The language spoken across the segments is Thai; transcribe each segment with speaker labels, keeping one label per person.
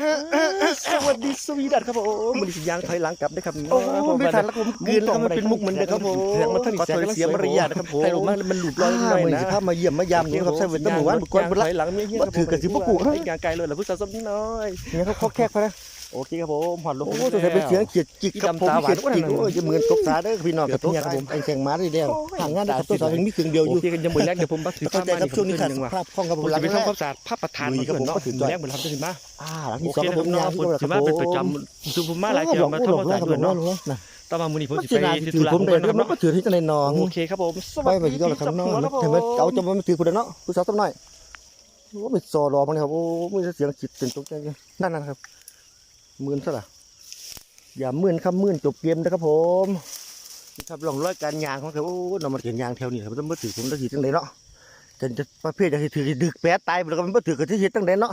Speaker 1: สวัสดีสวีดัตครับผมมันสิยางถอยหลังกลับได้ครับ
Speaker 2: โอ้ไม่ทันแล้วผม
Speaker 1: เกินแล้วมันเป็นมุกเหมือนเดิมครับผม
Speaker 2: เสียงมันท่าน
Speaker 1: ขอถอยเสียมารยาทนะครับผม
Speaker 2: ให้ลงมามันหลุดลอย
Speaker 1: อ่า
Speaker 2: หน่อย
Speaker 1: มือ
Speaker 2: นะ
Speaker 1: สิพามาเยี่ยมมายามนี่ครับใส่เวทหมู่บ้านบุกวนบุ
Speaker 2: ถ
Speaker 1: รัก
Speaker 2: อยหลังมีเฮีย
Speaker 1: บ่ถือกับสิบ่กู
Speaker 2: เฮ้ยงานไกลเลยเหรอผู้สาวสมน้อย
Speaker 1: เนี่ยเขาเขาแคกพะนะ
Speaker 2: โอเคครับผมหอดลง
Speaker 1: โอ้ตัวใส่เป็นเสียงเขียดจิกครับผม
Speaker 2: ดำตาหวาน
Speaker 1: เขียดจิกโอ้ยจะเหมือนตกตาเด้อพี่น้องกับตัวครับผมไอ้แข่งม้าได้แล้วห่างงานได้ครับตัวสาวยังมีเครื่องเดียวอ
Speaker 2: โอยู่เคกันยังมือแรกเดี๋ยวผมบัตรถือ
Speaker 1: เข้าใจครับช่วงนี้ขาด
Speaker 2: ยัง
Speaker 1: ส
Speaker 2: ว่า
Speaker 1: ภาพคล่องครับผ
Speaker 2: ผมม
Speaker 1: หลั
Speaker 2: จะ
Speaker 1: ง
Speaker 2: ไป
Speaker 1: แรก
Speaker 2: ทำความสะอาดผ้าประธาน
Speaker 1: ลุยครับผม
Speaker 2: เนาะ
Speaker 1: ก็ถือ
Speaker 2: มื
Speaker 1: จ่
Speaker 2: อ
Speaker 1: อย
Speaker 2: แรกเหมือนทำจะถึงมา
Speaker 1: อ่าหลัง
Speaker 2: โอ
Speaker 1: ที่
Speaker 2: เค
Speaker 1: สองครับผม
Speaker 2: นะ
Speaker 1: ยาง
Speaker 2: ผม
Speaker 1: ที่
Speaker 2: ถือว่าเป็นประจำสุภาพมาหลายเที่ยวมาทำความสะอาด
Speaker 1: ด้
Speaker 2: ด้
Speaker 1: ว
Speaker 2: วยย
Speaker 1: เนาะ
Speaker 2: เนาะต่อมามือนี้ผม
Speaker 1: ก็
Speaker 2: จะ
Speaker 1: สิ
Speaker 2: ไป
Speaker 1: นา
Speaker 2: ที่
Speaker 1: ถื
Speaker 2: ตุ
Speaker 1: อ
Speaker 2: ลา
Speaker 1: ผมได้เดี๋ยวมัน
Speaker 2: เนาะ
Speaker 1: ก็ถือที่จะในนอง
Speaker 2: โอเคครับผมส
Speaker 1: ไป
Speaker 2: วัส
Speaker 1: ไป
Speaker 2: ดี
Speaker 1: ที่ก็แล้วครับน้อง
Speaker 2: ครับผม
Speaker 1: เห็นไหมเอาจะมาถือคุณเนาะผู้สาวสักหน่อยโอ้ไปซอรอมันครับโอ้มีเสียงจิตเป็นตกใจนั่นนั่นครับ มื่นซะละอย่ามื่นครับมื่นจบเกมนะครับผมนะครับลองร้อยการยางของเขาโอ้เรามาเห็นยางแถวนี้ครับต้องมาถือผมต้องถือตั้งไหนเนาะจะจะประเภทจะถือดึกแปะตายแล้วก็มันมาถือกับที่เห็นตั้งไหนเนาะ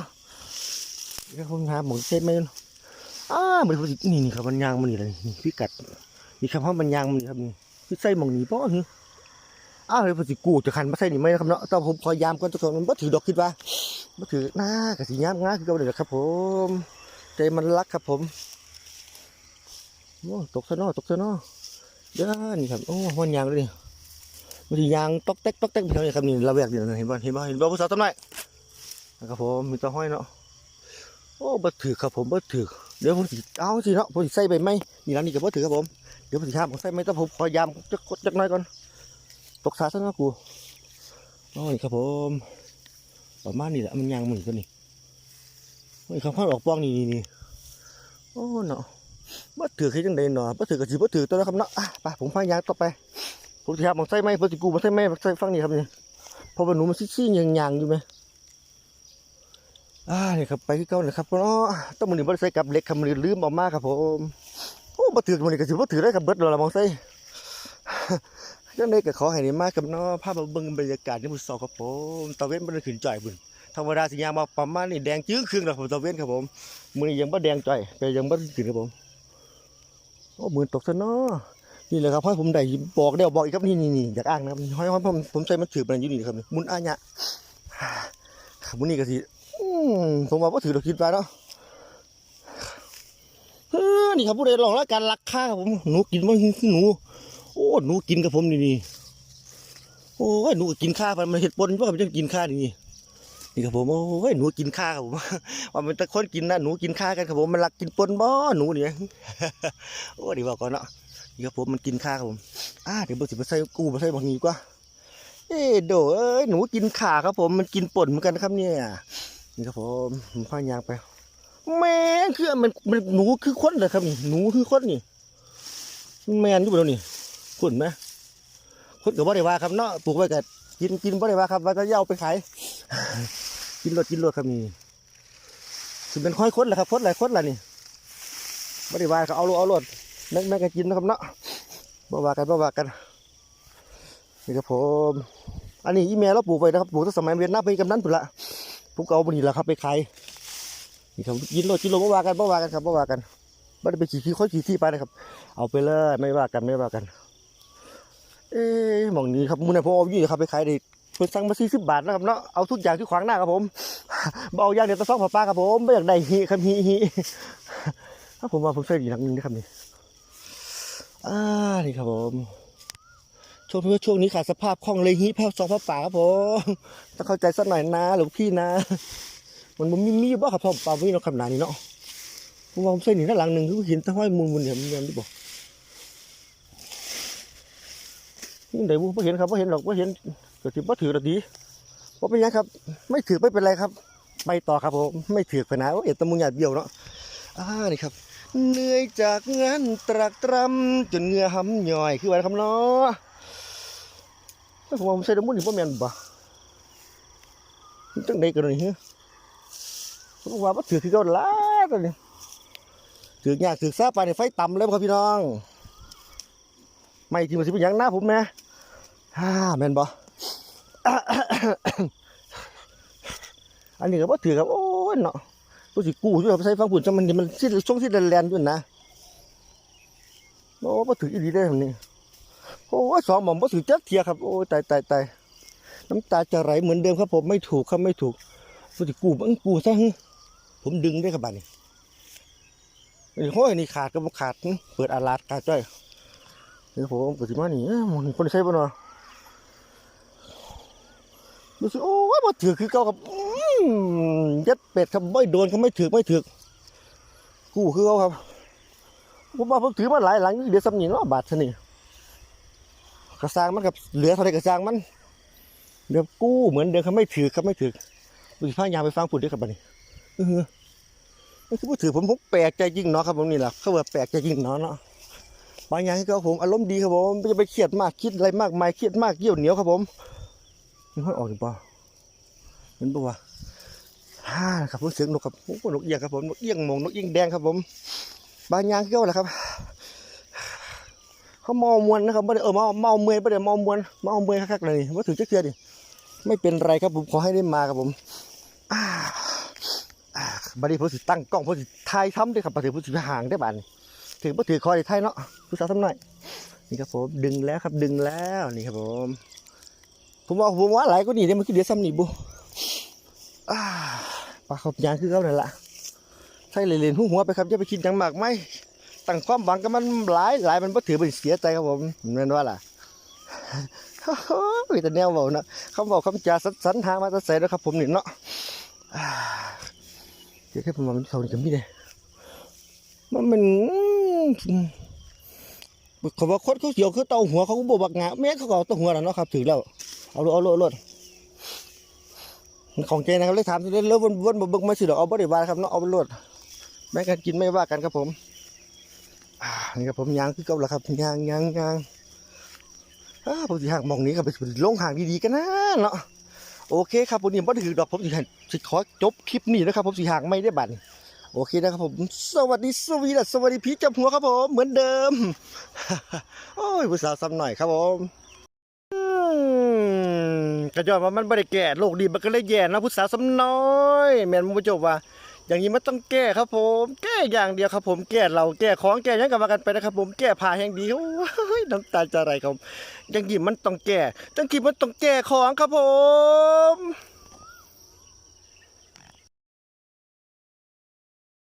Speaker 1: นี่ผมหาหมองเส้นไหมอ้ามันนี่นี่ครับมันยางมันนี่เลยนี่พิกัดนี่ครับเพราะมันยางมันนี่ครับนี่พี่ใส่หมองหนีป้อนี่อ้าวเฮ้ยพอสิกูจะขันมาใส่หนีไหมนะครับเนาะแต่ผมพยายามก่อนทุกคนมันบ่ถือดอกคิดว่าบ่ถือหน้ากะสิยามง่ายคือก่าเลยครับผม ใจมันรักครับผมโอ้ตกซะนาะตกซะนาะเด้อนี่ครับโอ้มันยางเลยมันยางตอกแตกตอกแตกไปเท่านี้ครับนี่ระแวกนี่นเห็นบ่เห็นบ่เห็นบ่ผู้สาวต้นไม้นะครับผมมีตะห้อยเนาะโอ้บ่ถือครับผมบ่ถือเดี๋ยวผมสิเอาสิเนาะผมสิใส่ใบไม้นี่แล้วนี่ก็บ่ถือครับผมเดี๋ยวผมสิห้ามผมใส่ไม้แต่ผมพยยามจะกจักน่อยก่อนตกสาซะนะกูโอ้ยครับผมประมาณนี้แหละมันยางมือกัน นี่โอ้ยคำพูดออกป้องนี่นี่นี่โอ้เนาะบ่ถือคือจังใดเนาะบ่ถือกับสิบ่ถือตัวนะครับเนาะอะไปผมพายางต่อไปผมสิหามองใส่ไหม้เพิ่นสิกูมาใส่ไหม้ใส่ฟังนี่ครับนี่พราะว่าหนูมันซี่ๆยางๆอยู่ไหมอ่านี่ครับไปที่เก่าเลยครับเนาะต้องมันนี่บ่ได้ใส่กับเล็กครับมันลืมเออกมาครับผมโอ้บ่ถือมันนี่ก็สิบ่ถือได้ครับเบิดเลยละมองใส่ยังไงก็ขอให้ได้มากับเน้องภาพมาเบิ่งบรรยากาศที่มุสอครับผมตะเวนบ่ได้ขึ้นจ่อยบุญ ธรรมดาสิยามมาประมาณนี้แดงจื้อครึ่งแล้วผมตะเวนครับผมมือยังบ่แดงจ่อยแต่ยังบ่ขึ้นครับผมโอ้มือตกซะเนาะนี่แหละครับให้ผมได้บอกเดี๋ยวบอกอีกครับนี่นี่นี่อยากอ้างนะครับห้ให้ผมผมใส่มันถือมันอยู่นี่ครับมุนอาญะมื้อนี้ก็สิผมว่าบ่ถือดอกคิดว่าเนาะนี่ครับผู้ใดลองแล้วการลักค่าครับผมหนูกินบ่คือหนูโอ้หนูกินกับผมนี่นี่โอ้ยหนูก็กินข้าวมันมันเห็ดปนว่ามันจะกินข้าวนี่ นี่ครับผมโอ้ยหนูกินข้าวครับผมว่ามันต่คนกินนะหนูกินข้าวกันครับผมมันรักกินปนบ่หนูเนี่ยโอ้ดีบอกก่อนเนาะนี่ครับผมมันกินข้าวครับผมอ่าเดี๋ยวบสิบใส่กูมาใส่บางนี้กว่าเอ้โดเอ้ยหนูกินขาครับผมมันกินป่นเหมือนกันนะครับเนี่ยนี่ครับผมผมพายางไปแม่คือมันมันหนูคือคนเลยครับนี่หนูคือคนนี่แมนอยู่บนนี่คุณไหมคุณกับบ่ได้ว่าครับเนาะปลูกไว้ก็กินกินบ่ได้ว่าครับว่าก็อย่าไปขาย กินรถกินรถครับนี่สิเป็นค่อยคนแหละครับคนหลายคนล่ะนี่บ่ได้ว่าเอารถเอารถแม่แม่งก็กินนะครับเนาะบ่ว่ากันบ่ว่ากันนี่ครับผมอันนี้อีเมลเราปลูกไว้นะครับปลูกตั้งสมัยเรียนหน้าไปกำนั้นพุ่นละผมก็เอาบ่นี่แหละครับไปขายนี่ครับกินรถกินรถบ่ว่ากันบ่ว่ากันครับบ่ว่ากันบ่ได้ไปขี่ขี้ค่อยขี่ที่ไปนะครับ เอาไปเลยไม่ว่ากันไม่ว่ากัน เอ๊ะมองนี้ครับมูนายผมเอาอยู่ครับไปขายได้ เพิ่นสั่งมาสี่สิบบาทนะครับเนาะเอาทุกอย่างที่ขวางหน้าครับผมบ่เอาอย่างเดียวตะซ่องผ้าป้าครับผมไม่อยากได้ฮีครับฮีฮีถ้าผมว่าผมใส่ดีหนักนึงนะครับนี่อ่านี่ครับผมช่วงเพื่อช่วงนี้ขาดสภาพคล่องเลยฮีแพ้ซองผ้าป่าครับผมต้องเข้าใจสักหน่อยนะหลวงพี่นะ มันมันมีมีอยู่บ่ครับพ่อป่าวิ่งเราขับหนานี้เนาะผมว่าผมใส่หนีด้านหลังหนึ่งคือเห็นทั้งห้อยมูลมูลเนี่ยมันยังไม่บอกนี่เดี๋ยวผมเห็นครับผมเห็นหรอกผมเห็น เกิดที่บ่ถือรอกดีผมเป็นหยังครับ ไม่ถือไม่เป็นไรครับ ไปต่อครับผมไม่ถือไปนะเอ็ดตะมุงหยาดเบี้ยวเนาะอ่านี่ครับเหนื่อยจากงานตรักตรำจนเหงื่อห้ำย่อยคือว่าคำเนาะผมว่าผมใส่ดมุนนี่พ่แม่นบ่จังใดกันนี่ฮะผมว่าบ่ถือคือเก่าละตอนนี้ถือยากถือซาไปในไฟต่ำเลยครับพี่น้อง ไม่ที่มันสิเป็นหยังหน้าผมแม่ฮ่าแม่นบ่ อันนี้ก็บ่ถือครับโอ้ยเนาะตัวสิกู้อยู่ครับใส่ฟังผุนจังมันนี่มันสิช่วงสิแลนๆอยู่นะโอ้บ่ถืออีหลีได้อนี่โอ้ยสองหม่อมบ่ถือจักเทียครับโอ้ยตายตายตายน้ำตาจะไหลเหมือนเดิมครับ ผมไม่ถูกครับไม่ถูกตัวสิกู้บังกู้ซะหึผมดึงได้ครับบัดนี้นี่ห้อยนี่ขาดก็บ่ขาดเปิดอาลาดขาดจ้อยนี่ผมปฏิมานี่มันคนใช้บ่เนาะ ดูสิโอ้ยบ่ถือคือเก่าครับยัดเป็ดครับไม่โดนเขาไม่ถือไม่ถือกู้คือเขาครับผมว่าผมถือมาหลายหลังเดี๋ยวสำนีเนาะบาทเท่านี้กระซางมันกับเหลือเท่าไรกระซางมันเดี๋ยวกู้เหมือนเดิมเขาไม่ถือครับไม่ถือดูสิพายามไปฟังพูดด้วยครับบัดนี้เออไม่คือพูดถือผมผมแปลกใจจริงเนาะครับผมนี่แหละเขาว่าแปลกใจจริงเนาะเนาะบางอย่างที่เขาผมอารมณ์ดีครับผมไม่จะไปเครียดมากคิดอะไรมากมายเครียดมากเยี่ยวเหนียวครับผม นี่ห้อยออกหรือเปล่าเห็นปะวะฮ่าครับผมเสียงนกครับโอ้นกเอี้ยงครับผมนกเอี้ยงมงนกเอี้ยงแดงครับผมบางย่างที่เขาแหละครับเขาเมามวนนะครับไม่ได้เออเมาเมาเมอยไม่ได้เมามวนเมาเมอยคักๆเลยว่าถือจะเคลียดิไม่เป็นไรครับผมขอให้ได้มาครับผมอ่าอ่าบัดนี้ผมสิตั้งกล้องผมสิถ่ายทำด้วยครับบัดนี้ผมสิห่างได้บัดนี้ถือบ่ถือคอยได้ถ่ายเนาะผู้สาวทำหน่อยนี่ครับผมดึงแล้วครับดึงแล้วนี่ครับผม ผมว่าผมว่าหลายก็นี่เดี๋ยวมันคือเดี๋ยซ้ำนี่บุปลาขอบยางคือเขานั่นแหละใช่เลยเล่นหัวหัวไปครับอย่าไปคิดยังหมากไหมตั้งความหวังกับมันหลายหลายมันบ่ถือเป็นเสียใจครับผมแม่นว่าล่ะโอ้ยแต่แนวเบานะคำบอกคำจาสันสันหามาตะใส่แล้วครับผมนี่เนาะเดี๋ยวแค่ผมมามันเท่านี้กันพี่เลยมันมัน เขาบอกคนเขาเสียวคือเตาหัวเขาก็บอกบักงาแม่เขาก็เอาเตาหัวแล้วเนาะครับถือแล้วเอาลดเอาโลดลดของเจนะครับเลยถามเล่นแล้ววนวนเบิ่งมาสิเดอกเอาบ่ได้ว่าครับเนาะเอาไปโลดแม่กันกินไม่ว่ากันครับผมนี่ครับผมยางคือเก่าแล้วครับยางยางยางอ้าผมสิห่างมองนี้ครับไปลงห่างดีๆกันนะเนาะโอเคครับวันนี้บ่ถือดอกผมสิให้สิขอจบคลิปนี้นะครับผมสิห่างไม่ได้บัน โอเคนะครับผม สวัสดีสวีดัสสวัสดีพี่จับหัวครับผม เหมือนเดิม โอ้ยผู้สาวซ้ำหน่อยครับผมกระจอกว่ามันไม่ได้แก่โลกดีมันก็เลยแย่นะผู้สาวซ้ำน้อยแมนมุจบว่า อย่างนี้มันต้องแก้ครับผม แก้อย่างเดียวครับผมแก้เราแก้ของแก้ยังกันมากันไปนะครับผมแก้ผ้าแห่งดีโอ้ยน้ำตาจะไหลครับอย่างนี้มันต้องแก้จังกี้มันต้องแก้ของครับผม